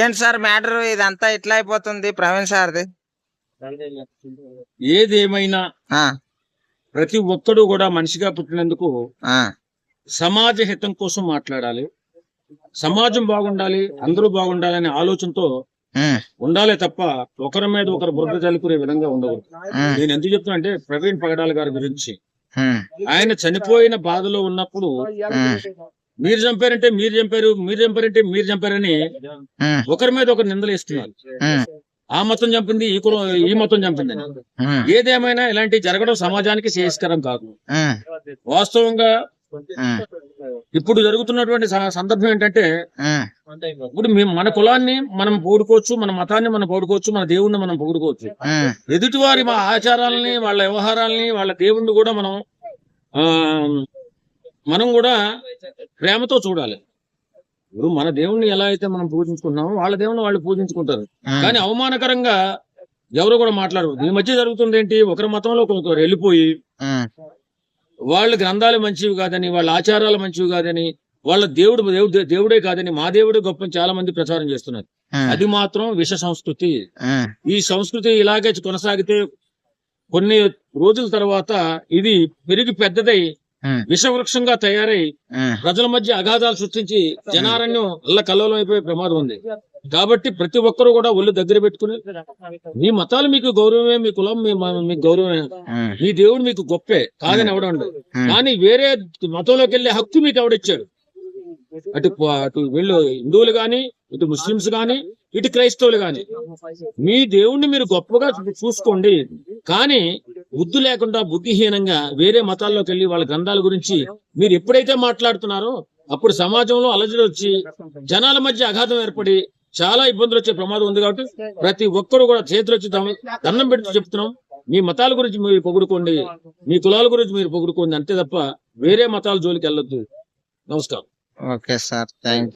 ఏంటి sir matter? ఇదంతా ఇట్లా అయిపోతుంది. ప్రవీణ్ సార్ది. ఏదేమైనా ప్రతి ఒక్కడు కూడా మనిషిగా పుట్టినందుకు సమాజ హితం కోసం మాట్లాడాలి. సమాజం బాగుండాలి అందరూ బాగుండాలి అనే ఆలోచనతో ఉండాలే తప్ప ఒకరి మీద ఒకరు బురద చల్లుకునే విధంగా ఉండకూడదు. నేను ఎందుకు చెప్తున్నా అంటే ప్రవీణ్ పగడాల గారి గురించి. ఆయన చనిపోయిన బాధలో ఉన్నప్పుడు మీరు చంపారంటే మీరు చంపారు మీరు చంపారంటే మీరు చంపారని ఒకరి మీద ఒకరు నిందలేస్తున్నారు ఉమ్, ఆ మతం చంపింది ఈ కులం ఈ మతం చంపిందని. ఉమ్, ఏదేమైనా ఇలాంటి జరగడం సమాజానికి శ్రేయస్కరం కాదు. వాస్తవంగా ఇప్పుడు జరుగుతున్నటువంటి సందర్భం ఏంటంటే ఇప్పుడు మన కులాన్ని మనం పొగుడుకోవచ్చు మన మతాన్ని మనం పొగుడుకోవచ్చు మన దేవుణ్ణి మనం పొగుడుకోవచ్చు ఉమ్, ఎదుటివారి మా ఆచారాలని వాళ్ళ వ్యవహారాలని వాళ్ళ దేవుణ్ణి కూడా మనం మనం కూడా ప్రేమతో చూడాలి. ఇప్పుడు మన దేవుణ్ణి ఎలా అయితే మనం పూజించుకుంటున్నామో వాళ్ళ దేవుణ్ణి వాళ్ళు పూజించుకుంటారు. కానీ అవమానకరంగా ఎవరు కూడా మాట్లాడరు. ఈ మధ్య జరుగుతుంది ఏంటి ఒకరి మతంలో ఒకరు వెళ్ళిపోయి వాళ్ళ గ్రంథాలు మంచివి కాదని వాళ్ళ ఆచారాలు మంచివి కాదని వాళ్ళ దేవుడు దేవుడు దేవుడే కాదని మా దేవుడే గొప్ప చాలా మంది ప్రచారం చేస్తున్నారు. అది మాత్రం విష సంస్కృతి. ఈ సంస్కృతి ఇలాగే కొనసాగితే కొన్ని రోజుల తర్వాత ఇది పెరిగి పెద్దదై విషవృక్షంగా తయారై ప్రజల మధ్య అగాధాలు సృష్టించి జనారణ్యం అల్ల కల్లోలం అయిపోయే ప్రమాదం ఉంది. కాబట్టి ప్రతి ఒక్కరూ కూడా ఒళ్ళు దగ్గర పెట్టుకుని మీ మతాలు మీకు గౌరవమే మీ కులం మీ గౌరవమే. మీ దేవుడు మీకు గొప్పే కాదని ఎవడండు కానీ వేరే మతంలోకి వెళ్ళే హక్కు మీకు ఎవడిచ్చాడు అటు అటు వీళ్ళు హిందువులు గాని ఇటు ముస్లింస్ గాని ఇటు క్రైస్తవులు గాని. మీ దేవుణ్ణి మీరు గొప్పగా చూసుకోండి. కానీ బుద్ధి లేకుండా బుద్ధిహీనంగా వేరే మతాల్లోకి వెళ్ళి వాళ్ళ గ్రంథాల గురించి మీరు ఎప్పుడైతే మాట్లాడుతున్నారో అప్పుడు సమాజంలో అలజడి వచ్చి జనాల మధ్య అఘాతం ఏర్పడి చాలా ఇబ్బందులు వచ్చే ప్రమాదం ఉంది కాబట్టి ప్రతి ఒక్కరు కూడా చేతులు వచ్చి దండం పెడుతూ చెప్తున్నాం. మీ మతాల గురించి మీరు పొగుడుకోండి. మీ కులాల గురించి మీరు పొగుడుకోండి. అంతే తప్ప వేరే మతాల జోలికి వెళ్ళొద్దు. నమస్కారం. Okay sir. థ్యాంక్